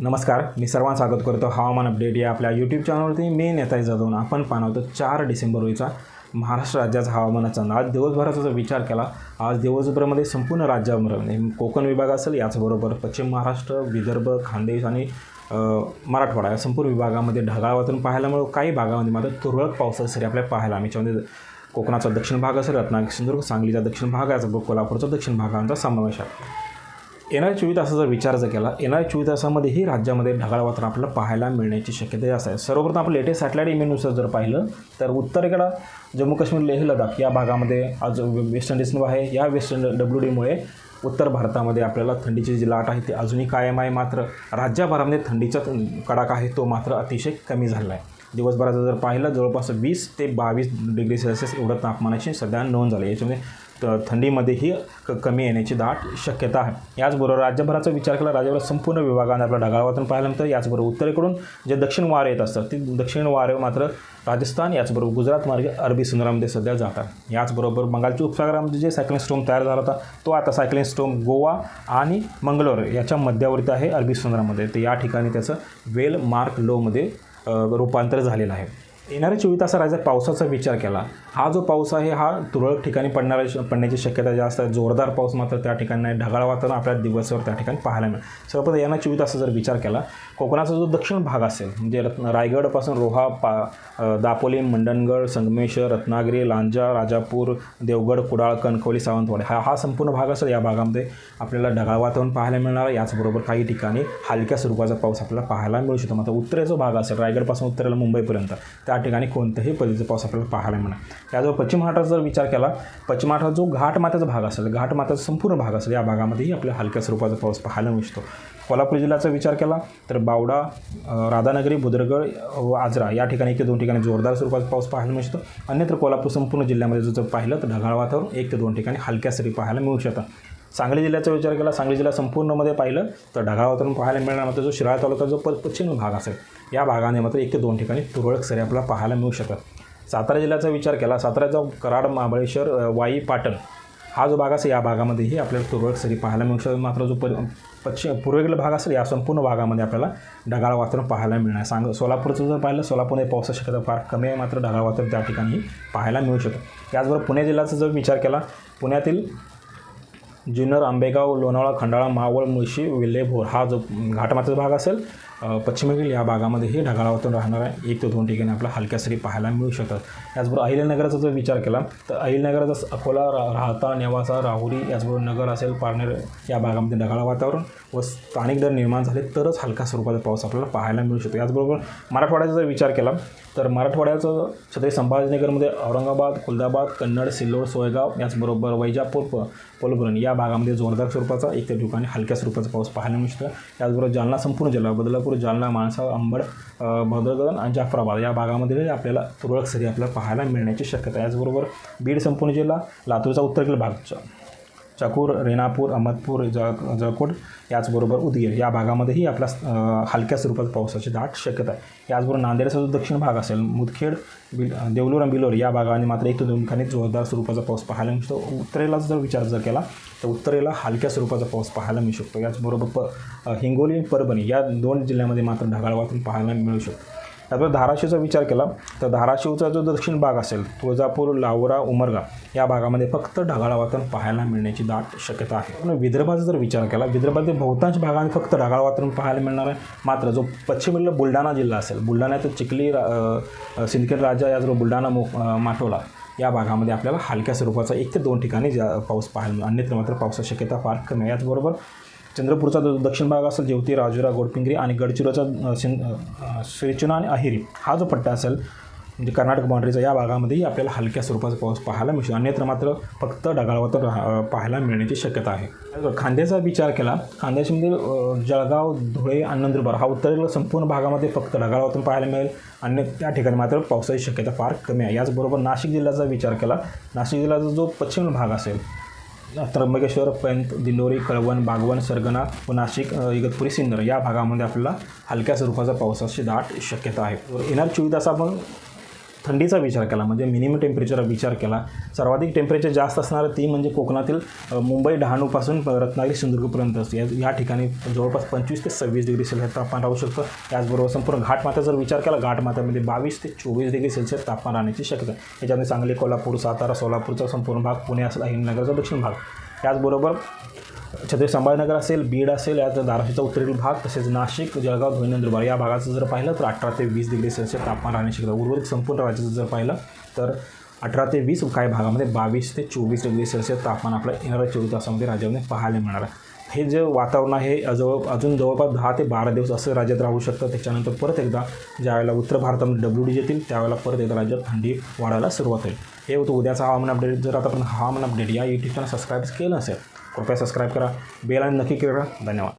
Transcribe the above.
नमस्कार मी सर्वांचं स्वागत करतो. हवामान अपडेट या आपल्या यूट्यूब चॅनलवरती मी नेताई जाधव आपण पाहतो चार डिसेंबर रोजीचा महाराष्ट्र राज्याचा हवामानाचा अंदाज. आज दिवसभराचा जर विचार केला आज दिवसभरामध्ये संपूर्ण राज्यामध्ये म्हणजे कोकण विभाग असेल याचबरोबर पश्चिम महाराष्ट्र विदर्भ खानदेश आणि मराठवाडा या संपूर्ण विभागामध्ये ढगाळ वातावरण पाहायला काही भागामध्ये मात्र तुरळक पावसाची सरी आपल्याला पाहायला आम्ही याच्यामध्ये कोकणाचा दक्षिण भाग असेल रत्नागिरी सिंधुदुर्ग सांगलीचा दक्षिण भाग याचा कोल्हापूरचा दक्षिण भागांचा समावेश आहे. येणाऱ्या चोवीस तासाचा विचार जर केला येणाऱ्या चोवीस तासामध्येही राज्यामध्ये ढगाळ वातावरण आपल्याला पाहायला मिळण्याची शक्यता जास्त आहे. सर्वप्रथम आपण लेटेस्ट सॅटेलाईट इमेनुसार जर पाहिलं तर उत्तरेकडं जम्मू काश्मीर लेह लडाख या भागामध्ये आज वेस्ट इंडिजनं आहे. या वेस्ट डब्ल्यू डीमुळे उत्तर भारतामध्ये आपल्याला थंडीची जी लाट आहे ती अजूनही कायम आहे. मात्र राज्यभरामध्ये थंडीचा कडाका आहे तो मात्र अतिशय कमी झाला आहे दिवसभराचं जर पाहिलं जवळपास वीस ते बावीस डिग्री सेल्सिअस एवढं तापमानाची सध्या नोंद झाली याच्यामध्ये तर थंडीमध्येही क कमी येण्याची दाट शक्यता आहे. याचबरोबर राज्यभराचा विचार केला राज्यभरात संपूर्ण विभागाने आपल्या ढगाळ वातावरण पाहायला याचबरोबर उत्तरेकडून जे दक्षिण वारे येत असतात ते दक्षिण वारे मात्र राजस्थान याचबरोबर गुजरात मार्गे अरबी समुद्रामध्ये सध्या जातात याचबरोबर बंगालच्या उपसागरामध्ये जे सायक्लिंग स्टोम तयार झाला होता तो आता सायक्लिंग स्टोम गोवा आणि मंगलोर याच्या मध्यावरती आहे अरबी समुद्रामध्ये तर या ठिकाणी त्याचं वेल मार्क लोमध्ये रूपांतर झालेलं आहे. येणाऱ्या चोवीस तासात राज्यात पावसाचा विचार केला हा जो पाऊस आहे हा तुरळक ठिकाणी पडणाऱ्या पडण्याची शक्यता जास्त आहे. जोरदार पाऊस मात्र त्या ठिकाणी नाही. ढगाळ वातावरण आपल्याला दिवसभर त्या ठिकाणी पाहायला मिळेल. सर्वप्रथम येणाऱ्या चोवीस तासाचा जर विचार केला कोकणाचा जो दक्षिण भाग असेल म्हणजे रत्न रायगडपासून रोहा पा दापोली मंडणगड संगमेश्वर रत्नागिरी लांजा राजापूर देवगड कुडाळ कणकवली सावंतवाडी हा हा संपूर्ण भाग असेल या भागामध्ये आपल्याला ढगाळ वातावरण पाहायला मिळणार याचबरोबर काही ठिकाणी हलक्या स्वरूपाचा पाऊस आपल्याला पाहायला मिळू शकतो. मात्र उत्तरेचा भाग असेल रायगडपासून उत्तरेला मुंबईपर्यंत त्या ठिकाणी कोणत्याही पद्धतीचा पाऊस आपल्याला पाहायला मिळणार. त्याजवळ पश्चिम महाराष्ट्राचा जर विचार केला पश्चिम महाराष्ट्रात जो घाटमाथ्याचा भाग असेल घाटमाथ्याचा संपूर्ण भाग असेल या भागामध्येही आपल्याला हलक्या स्वरूपाचा पाऊस पाहायला मिळतो. कोल्हापूर जिल्ह्याचा विचार केला तर बावडा राधानगरी बुद्रगड व आजरा या ठिकाणी एक ते दोन ठिकाणी जोरदार स्वरूपाचा पाऊस पाहायला मिळतो. अन्यत्र कोल्हापूर संपूर्ण जिल्ह्यामध्ये जर जर पाहिलं तर ढगाळ वातावरण एक ते दोन ठिकाणी हलक्या सरी पाहायला मिळू शकतात. सांगली जिल्ह्याचा विचार केला सांगली जिल्हा संपूर्णमध्ये पाहिलं तर ढगाळ वातावरण पाहायला मिळणार. मात्र जो शिराळा तालुका जो पश्चिम भाग असेल या भागाने मात्र एक ते दोन ठिकाणी तुरळक सरी आपल्याला पाहायला मिळू शकतात. सातारा जिल्ह्याचा विचार केला साताऱ्याचा कराड महाबळेश्वर वाई पाटण हा जो भाग असेल या भागामध्येही आपल्याला तुरळक सरी पाहायला मिळू शकतात. मात्र जो प पश्चिम पूर्वेकडील भाग असेल या संपूर्ण भागामध्ये आपल्याला ढगाळ वातावरण पाहायला मिळणार. सांग सोलापूरचं जर पाहिलं सोलापूरमध्ये पावसाची शक्यता फार कमी आहे. मात्र ढगाळ वातावरण त्या ठिकाणी पाहायला मिळू शकतं. त्याचबरोबर पुणे जिल्ह्याचा जर विचार केला पुण्यातील जुन्नर आंबेगाव लोणावळा खंडाळा मावळ मुळशी विल्हेभोर हा जो घाटमाथ्याचा भाग असेल पश्चिमेकडील या भागामध्येही ढगाळ वातावरण राहणार आहे. एक ते दोन ठिकाणी आपल्या हलक्या सरी पाहायला मिळू शकतात. त्याचबरोबर अहिल्यानगराचा जर विचार केला तर अहिल्यानगराचा अकोला रा राहता नेवासा राहुरी याचबरोबर नगर असेल पारनेर या भागामध्ये ढगाळ वातावरण व स्थानिक दर निर्माण झाले तरच हलका स्वरूपाचा पाऊस आपल्याला पाहायला मिळू शकतो. याचबरोबर मराठवाड्याचा जर विचार केला तर मराठवाड्याचं छत्रपती संभाजीनगरमध्ये औरंगाबाद खुलदाबाद कन्नड सिल्लोड सोयगाव याचबरोबर वैजापूर प या भागामध्ये जोरदार स्वरूपाचा एक त्या ठिकाणी हलक्या स्वरूपाचा पाऊस पाहायला मिळू शकतो. त्याचबरोबर जालना संपूर्ण जिल्हा बदलापूर जालना माणसा अंबड अ, आणि जाफराबाद या भागामध्ये आपल्याला तुरळक सरी आपल्याला पाहायला मिळण्याची शक्यता आहे. याचबरोबर बीड संपूर्ण जिल्हा लातूरचा उत्तरेकडील भागचा चकूर रेणापूर अहमदपूर जळ जळकोट याचबरोबर उदगीर. या भागामध्येही आपल्या हलक्या स्वरूपात पावसाची दाट शक्यता आहे. याचबरोबर नांदेडचा जो दक्षिण भाग असेल मुदखेड बिल देवलोर आणि बिलोर या भागाने मात्र एक ते दोन ठिकाणी जोरदार स्वरूपाचा पाऊस पाहायला मिळू शकतो. उत्तरेला जर विचार जर केला तर उत्तरेला हलक्या स्वरूपाचा पाऊस पाहायला मिळू शकतो. याचबरोबर प हिंगोली आणि परभणी या दोन जिल्ह्यामध्ये मात्र ढगाळ वातावरण पाहायला मिळू शकतो. त्याचबरोबर धाराशिवचा विचार केला तर धाराशिवचा जो दक्षिण भाग असेल तुळजापूर लावरा उमरगा या भागामध्ये फक्त ढगाळ वातावरण पाहायला मिळण्याची दाट शक्यता आहे. पण विदर्भाचा जर विचार केला विदर्भातील बहुतांश भागात फक्त ढगाळ वातावरण पाहायला मिळणार आहे. मात्र जो पश्चिमेला बुलढाणा जिल्हा असेल बुलढाण्यात चिखली रा- सिंदखेड राजा याचबरोबर बुलढाणा मो माटोला या भागामध्ये आपल्याला हलक्या स्वरूपाचा एक ते दोन ठिकाणी जा पाऊस पाहायला मिळेल अन्यत्र मात्र पावसाची शक्यता फार कमी आहे. याचबरोबर चंद्रपूरचा जो दक्षिण भाग असेल जेवती राजुरा गोडपिंगरी आणि गडचिरोचा सिं श्रीचुना आणि अहिरी हा जो पट्टा असेल म्हणजे कर्नाटक बाउंड्रीचा या भागामध्येही आपल्याला हलक्या स्वरूपाचा पाऊस पाहायला मिळतो. अन्यत्र मात्र फक्त ढगाळवातर राह पाहायला मिळण्याची शक्यता आहे. खांद्याचा विचार केला खांद्याच्यामध्ये म्हणजे, जळगाव धुळे आणि नंदुरबार हा उत्तरेला संपूर्ण भागामध्ये फक्त ढगाळवातून पाहायला मिळेल. अन्य त्या ठिकाणी मात्र पावसाची शक्यता फार कमी आहे. याचबरोबर नाशिक जिल्ह्याचा विचार केला नाशिक जिल्ह्याचा जो पश्चिम भाग असेल त्र्यंबकेश्वर पैंत दिंडोरी कळवण बागवण सरगणा व नाशिक इगतपुरी सिन्नर या भागामध्ये आपल्याला हलक्या स्वरूपाचा पावसाची दाट शक्यता आहे. येणार चोवीस तास आपण थंडीचा विचार केला म्हणजे मिनिमम टेम्परेचरचा विचार केला. सर्वाधिक टेम्परेचर जास्त असणारं ती म्हणजे कोकणातील मुंबई डहाणूपासून रत्नागिरी सिंधुदुर्गपर्यंत असते. या या ठिकाणी जवळपास पंचवीस ते सव्वीस डिग्री सेल्सिअस तापमान राहू शकतं. त्याचबरोबर संपूर्ण घाटमाथा जर विचार केला घाटमाथ्यामध्ये बावीस ते चोवीस डिग्री सेल्सिअस तापमान राहण्याची शक्यता. आहे याच्यामध्ये सांगली कोल्हापूर सातारा सोलापूरचा संपूर्ण भाग पुणे असेल अहिमनगरचा दक्षिण भाग. त्याचबरोबर छत्रपती संभाजीनगर असेल बीड असेल यात धाराशिवचा उत्तरेतील भाग तसेच नाशिक जळगाव धुळे नंदुरबार या भागाचं जर पाहिलं तर अठरा ते वीस डिग्री सेल्सिअस तापमान राहण्याची शकतं उर्वरित संपूर्ण राज्याचं जर पाहिलं तर अठरा ते वीस काही भागामध्ये बावीस ते चोवीस डिग्री सेल्सिअस तापमान आपल्या येणाऱ्या चोवीस तासामध्ये राज्यामध्ये पाहायला मिळणार आहे. हे जे वातावरण आहे जवळ अजून जवळपास दहा ते बारा दिवस असं राज्यात राहू शकतं. त्याच्यानंतर परत एकदा ज्यावेळेला उत्तर भारतामध्ये डब्ल्यू डी येतील त्यावेळेला परत एकदा राज्यात थंडी वाढायला सुरुवात होईल. हे होतं उद्याचा हवामान अपडेट जर आता आपण हवामान अपडेट या यूट्यूब चॅनल सबस्क्राईब केलं असेल કૃપયા સબસ્ક્રાઈબ કરા બે લાઈન નક્કી કરા ધન્યવાદ